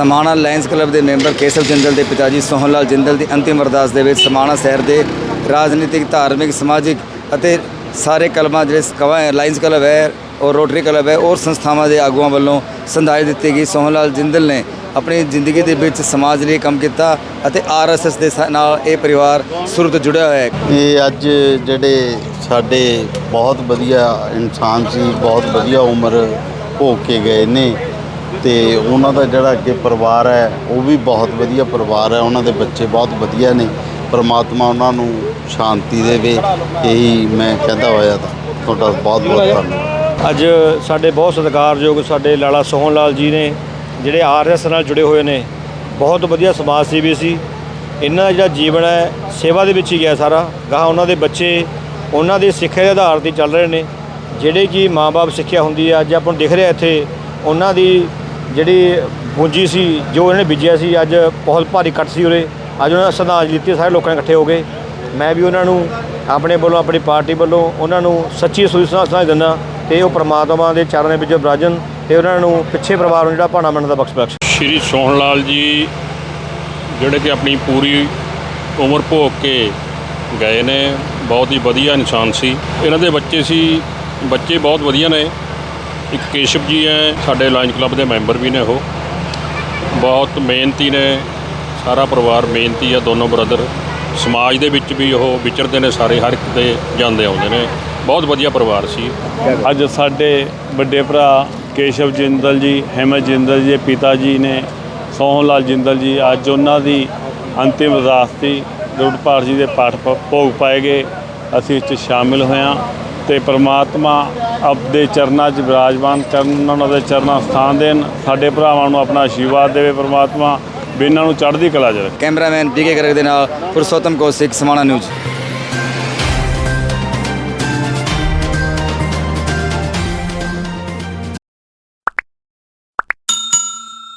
Samana Lions club ਦੇ ਮੈਂਬਰ ਕੇਸਵ ਜਿੰਦਲ ਦੇ ਪਿਤਾ ਜੀ ਸੋਹਨ ਲਾਲ ਜਿੰਦਲ ਦੀ ਅੰਤਿਮ ਅਰਦਾਸ ਦੇ ਵਿੱਚ ਸਮਾਣਾ ਸ਼ਹਿਰ ਦੇ ਰਾਜਨੀਤਿਕ, ਧਾਰਮਿਕ, ਸਮਾਜਿਕ ਅਤੇ ਸਾਰੇ ਕਲਮਾਂ ਜਿਹੜੇ ਸਕਵਾ ਲਾਇੰਸ ਕਲੱਬ ਹੈ ਔਰ ਰੋਟਰੀ ਕਲੱਬ ਹੈ, ਔਰ ਸੰਸਥਾਵਾਂ ਦੇ ਆਗੂਆਂ ਵੱਲੋਂ ਸੰਧਾਈ ਦਿੱਤੀ ਗਈ। ਸੋਹਨ ਲਾਲ ਜਿੰਦਲ ਨੇ ਆਪਣੀ ਜ਼ਿੰਦਗੀ ਦੇ ਵਿੱਚ ਸਮਾਜ ਲਈ ਕੰਮ ਕੀਤਾ ਅਤੇ ਆਰਐਸਐਸ ਦੇ ਸਾ- ਨਾਲ ਇਹ ਪਰਿਵਾਰ ਸ਼ੁਰੂ ਤੋਂ ਜੁੜਿਆ ਹੋਇਆ ਹੈ। ਇਹ ਅੱਜ ਜਿਹੜੇ ਸਾਡੇ ਬਹੁਤ ਵਧੀਆ ਇਨਸਾਨ ਸੀ, ਬਹੁਤ ਵਧੀਆ ਉਮਰ ਹੋ ਕੇ ਗਏ ਨੇ। ਤੇ ਉਹਨਾਂ ਦਾ ਜਿਹੜਾ ਅੱਗੇ ਪਰਿਵਾਰ ਹੈ, ਉਹ ਵੀ ਬਹੁਤ ਵਧੀਆ ਪਰਿਵਾਰ ਹੈ। ਉਹਨਾਂ ਦੇ ਬੱਚੇ ਬਹੁਤ ਵਧੀਆ ਨੇ। ਪਰਮਾਤਮਾ ਉਹਨਾਂ ਨੂੰ ਸ਼ਾਂਤੀ ਦੇਵੇ, ਇਹੀ ਮੈਂ ਕਹਿੰਦਾ ਹੋਇਆ ਤਾਂ। ਤੁਹਾਡਾ ਬਹੁਤ ਬਹੁਤ ਧੰਨਵਾਦ। ਅੱਜ ਸਾਡੇ ਬਹੁਤ ਸਤਿਕਾਰਯੋਗ ਸਾਡੇ ਲਾਲਾ ਸੋਹਣ ਲਾਲ ਜੀ ਨੇ, ਜਿਹੜੇ ਆਰਐਸ ਨਾਲ ਜੁੜੇ ਹੋਏ ਨੇ। ਬਹੁਤ ਵਧੀਆ ਸਮਾਜ ਸੇਵੀ ਸੀ। ਇਹਨਾਂ ਦਾ ਜਿਹੜਾ ਜੀਵਨ ਹੈ, ਸੇਵਾ ਦੇ ਵਿੱਚ ਹੀ ਗਿਆ ਸਾਰਾ। ਗਾਹ ਉਹਨਾਂ ਦੇ ਬੱਚੇ, ਉਹਨਾਂ ਦੇ ਸਿੱਖਿਆ ਦੇ ਆਧਾਰ ਤੇ ਚੱਲ ਰਹੇ ਨੇ। ਜਿਹੜੇ ਕਿ ਮਾਪੇ ਸਿੱਖਿਆ ਹੁੰਦੀ ਹੈ, ਅੱਜ ਆਪਾਂ ਨੂੰ ਦਿਖ ਰਿਹਾ ਇੱਥੇ, ਉਹਨਾਂ ਦੀ ਜਿਹੜੀ ਪੂੰਜੀ ਸੀ, ਜੋ ਉਹਨਾਂ ਨੇ ਬੀਜਿਆ ਸੀ, ਅੱਜ ਬਹੁਤ ਭਾਰੀ ਕੱਟ ਸੀ ਉਰੇ। ਅੱਜ ਉਹਨਾਂ ਦਾ ਸ਼ਰਧਾਂਜਲੀ ਦਿੱਤੀ, ਸਾਰੇ ਲੋਕਾਂ ਨੇ ਇਕੱਠੇ ਹੋ ਗਏ ਮੈਂ ਵੀ ਉਹਨਾਂ ਨੂੰ ਆਪਣੇ ਵੱਲੋਂ, ਆਪਣੀ ਪਾਰਟੀ ਵੱਲੋਂ ਉਹਨਾਂ ਨੂੰ ਸੱਚੀ ਸੂਚਨਾ ਸਮਝ ਦਿੰਦਾ ਤੇ ਉਹ ਪ੍ਰਮਾਤਮਾ ਦੇ ਚਰਨਾਂ ਵਿੱਚ ਬਰਾਜਨ ਤੇ ਉਹਨਾਂ ਨੂੰ ਪਿੱਛੇ ਪਰਿਵਾਰ ਨੂੰ ਜਿਹੜਾ ਭਾਣਾ ਮੰਨਣ ਦਾ ਬਖਸ਼ ਬਖਸ਼। ਸ਼੍ਰੀ ਸੋਹਣ ਲਾਲ ਜੀ ਜਿਹੜੇ ਕਿ ਆਪਣੀ ਪੂਰੀ ਉਮਰ ਭੋਗ ਕੇ ਗਏ ਨੇ, ਬਹੁਤ ਹੀ ਵਧੀਆ ਇਨਸਾਨ ਸੀ। ਇਹਨਾਂ ਦੇ ਬੱਚੇ ਸੀ, ਬੱਚੇ ਬਹੁਤ ਵਧੀਆ ਨੇ। ਇੱਕ ਕੇਸ਼ਵ ਜੀ ਹੈ, ਸਾਡੇ ਲਾਇਨਸ ਕਲੱਬ ਦੇ ਮੈਂਬਰ ਵੀ ਨੇ ਉਹ। ਬਹੁਤ ਮਿਹਨਤੀ ਨੇ, ਸਾਰਾ ਪਰਿਵਾਰ ਮਿਹਨਤੀ ਆ, ਦੋਨੋਂ ਬ੍ਰਦਰ ਸਮਾਜ ਦੇ ਵਿੱਚ ਵੀ ਉਹ ਵਿਚਰਦੇ ਨੇ, ਸਾਰੇ, ਹਰ ਇੱਕ ਦੇ ਜਾਂਦੇ ਆਉਂਦੇ ਨੇ। ਬਹੁਤ ਵਧੀਆ ਪਰਿਵਾਰ ਸੀ। ਅੱਜ ਸਾਡੇ ਵੱਡੇ ਭਰਾ ਕੇਸ਼ਵ ਜਿੰਦਲ ਜੀ, ਹਿੰਮਤ ਜਿੰਦਲ ਜੀ ਦੇ ਪਿਤਾ ਜੀ ਨੇ, ਸੋਹਣ ਲਾਲ ਜਿੰਦਲ ਜੀ, ਅੱਜ ਉਹਨਾਂ ਦੀ ਅੰਤਿਮ ਅਰਦਾਸ ਸੀ ਰੂਪਪਾਲ ਜੀ ਦੇ ਪਾਠ ਭ- ਭੋਗ ਪਾਏ ਗਏ। ਅਸੀਂ ਇਸ 'ਚ ਸ਼ਾਮਿਲ ਹੋਇਆ ਤੇ ਪ੍ਰਮਾਤਮਾ ਆਪਦੇ ਚਰਨਾਂ 'ਚ ਵਿਰਾਜਮਾਨ ਕਰਨ, ਉਹਨਾਂ ਦੇ ਚਰਨਾਂ ਸਥਾਨ ਦੇਣ, ਸਾਡੇ ਭਰਾਵਾਂ ਨੂੰ ਆਪਣਾ ਆਸ਼ੀਰਵਾਦ ਦੇਵੇ ਪ੍ਰਮਾਤਮਾ, ਵੀ ਨੂੰ ਚੜ੍ਹਦੀ ਕਲਾ 'ਚ ਰੱਖੇ। ਕੈਮਰਾਮੈਨ ਬੀਕੇ ਗਰਗ ਦੇ ਨਾਲ ਪੁਰਸ਼ੋਤਮ ਕੌਸ਼ਿਕ ਸਮਾਣਾ ਨਿਊਜ਼।